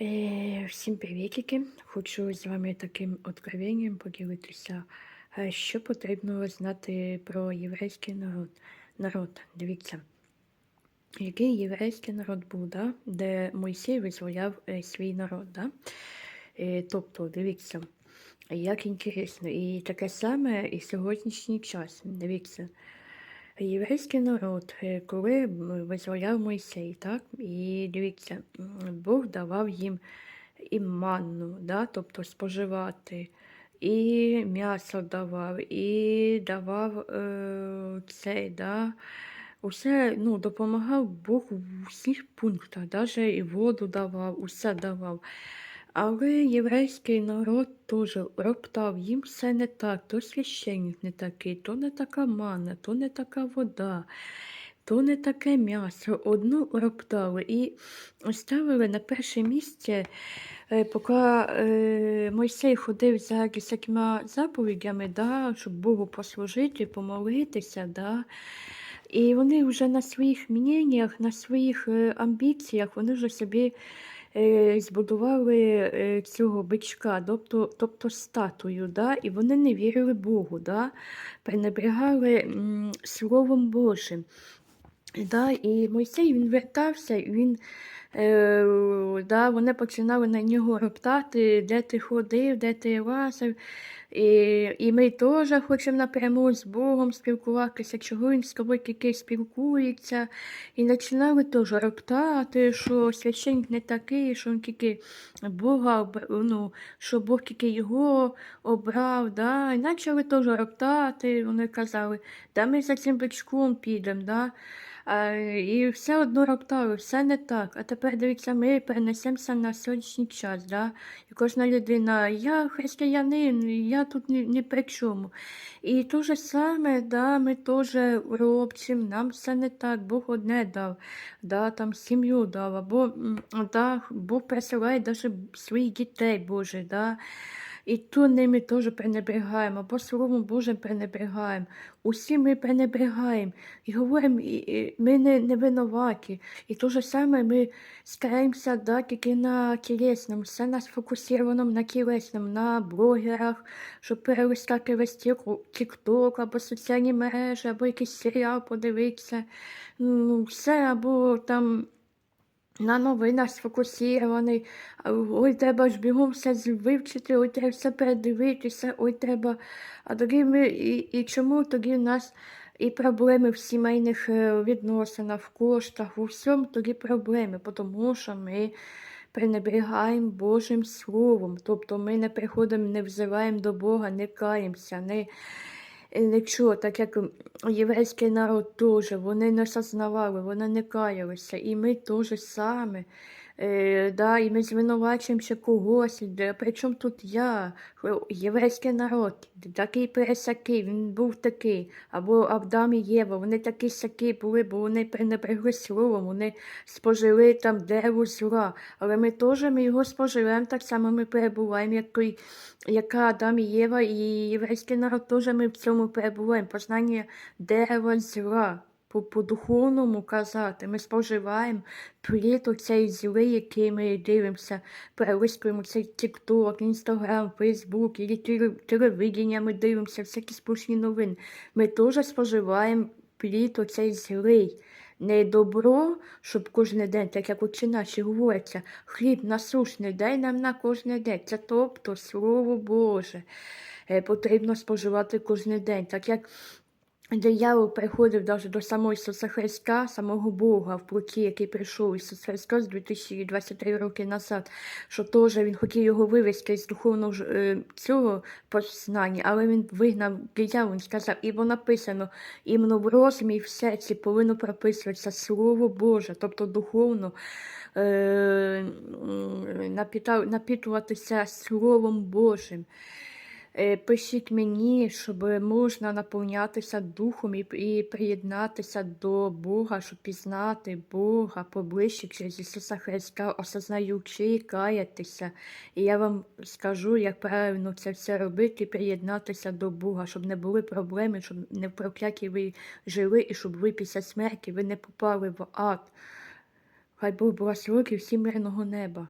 Е, Всім привітики! Хочу з вами таким откровенням поділитися, що потрібно знати про єврейський народ. Народ, дивіться, який єврейський народ був, да? де Мойсей визволяв е, свій народ. Да? Тобто, дивіться, як інтересно, і таке саме і сьогоднішній час. Дивіться. Єврейський народ, коли визволяв Мойсей, так? І дивіться, Бог давав їм і манну, да? тобто споживати, і м'ясо давав, і давав е, цей, да? усе ну, допомагав Бог в усіх пунктах, навіть і воду давав, усе давав. Але єврейський народ теж роптав, їм все не так, то священник не такий, то не така манна, то не така вода, то не таке м'ясо. Одну роптали і ставили на перше місце, е, поки е, Мойсей ходив за всякими заповідями, да, щоб Богу послужити, помолитися. Да. І вони вже на своїх мненнях, на своїх е, амбіціях, вони вже собі збудували е, цього бичка, тобто, тобто статую, да? і вони не вірили Богу, да? пренебрегали Словом Божим. Да? І Мойсей він вертався, він, е, да, вони починали на нього роптати, де ти ходив, де ти лазив. І, і ми теж хочемо напряму з Богом спілкуватися, чого він з тобою тільки спілкується. І починали теж роптати, що священник не такий, що він тільки Бога, ну, що Бог тільки його обрав. Да? І почали теж роптати, вони казали, да ми за цим бичком підемо. Да? І все одно роптали, все не так. А тепер дивіться, ми перенесемося на сьогоднішній час. Да? І кожна людина, я християнин, я тут ні, ні при чому. І те ж саме, да, ми теж робчим, нам все не так, Бог одне дав, да, там сім'ю дав, або да, Бог присилає навіть своїх дітей Боже. Да. І то ними теж пренебрегаємо, або Словом Божим пренебрегаємо. Усі ми пренебрегаємо і говоримо, і, ми не, не винуваті. І те ж саме ми стараємося да, тільки на тілесному, все нас фокусовано на тілесному, на блогерах, щоб перелистати весь тік-ток, або соціальні мережі, або якийсь серіал подивитися. Ну, все, або там. На новинах сфокусований, ой, треба ж бігом все вивчити, ой, треба все передивитися, ой, треба. А тоді ми, і, і чому тоді в нас і проблеми в сімейних е, відносинах, в коштах, у всьому тоді проблеми, тому що ми пренебрігаємо Божим Словом. Тобто ми не приходимо, не взиваємо до Бога, не каємося, не. Нічого, так як єврейський народ теж, вони не сознавали, вони не каялися. І ми теж саме. Е, да, і ми звинувачуємо ще когось. Де, причому тут я, єврейський народ, такий пересякий, він був такий. Або Авдам і Єва, вони такі сякі були, бо вони пренебрегли словом, вони спожили там дерево зла. Але ми теж ми його споживемо, так само ми перебуваємо, як, яка Адам і Єва, і єврейський народ теж ми в цьому перебуваємо. Познання дерева зла. По, по духовному казати, ми споживаємо плід оцей зли, який ми дивимося, перелискуємо цей TikTok, Інстаграм, Фейсбук, і телевидення ми дивимося, всякі сплошні новини. Ми теж споживаємо плід оцей злий. Не добро, щоб кожен день, так як очі наші говоряться, хліб насушний, дай нам на кожен день. Це тобто Слово Боже е, потрібно споживати кожен день. Так як диявол приходив навіть до самого Ісуса Христа, самого Бога в плоті, який прийшов Ісус Христос 2023 роки назад, що теж Він хотів його вивести з духовного е, цього познання, але він вигнав диявол, він сказав, ібо написано, іменно в розумі і в серці повинно прописуватися Слово Боже, тобто духовно е, напітуватися Словом Божим. Е, Пишіть мені, щоб можна наповнятися духом і, і приєднатися до Бога, щоб пізнати Бога поближче через Ісуса Христа, осознаючи і каятися. І я вам скажу, як правильно це все робити, приєднатися до Бога, щоб не були проблеми, щоб не в прокляті ви жили, і щоб ви після смерті ви не попали в ад. Хай Бог благословить всім мирного неба.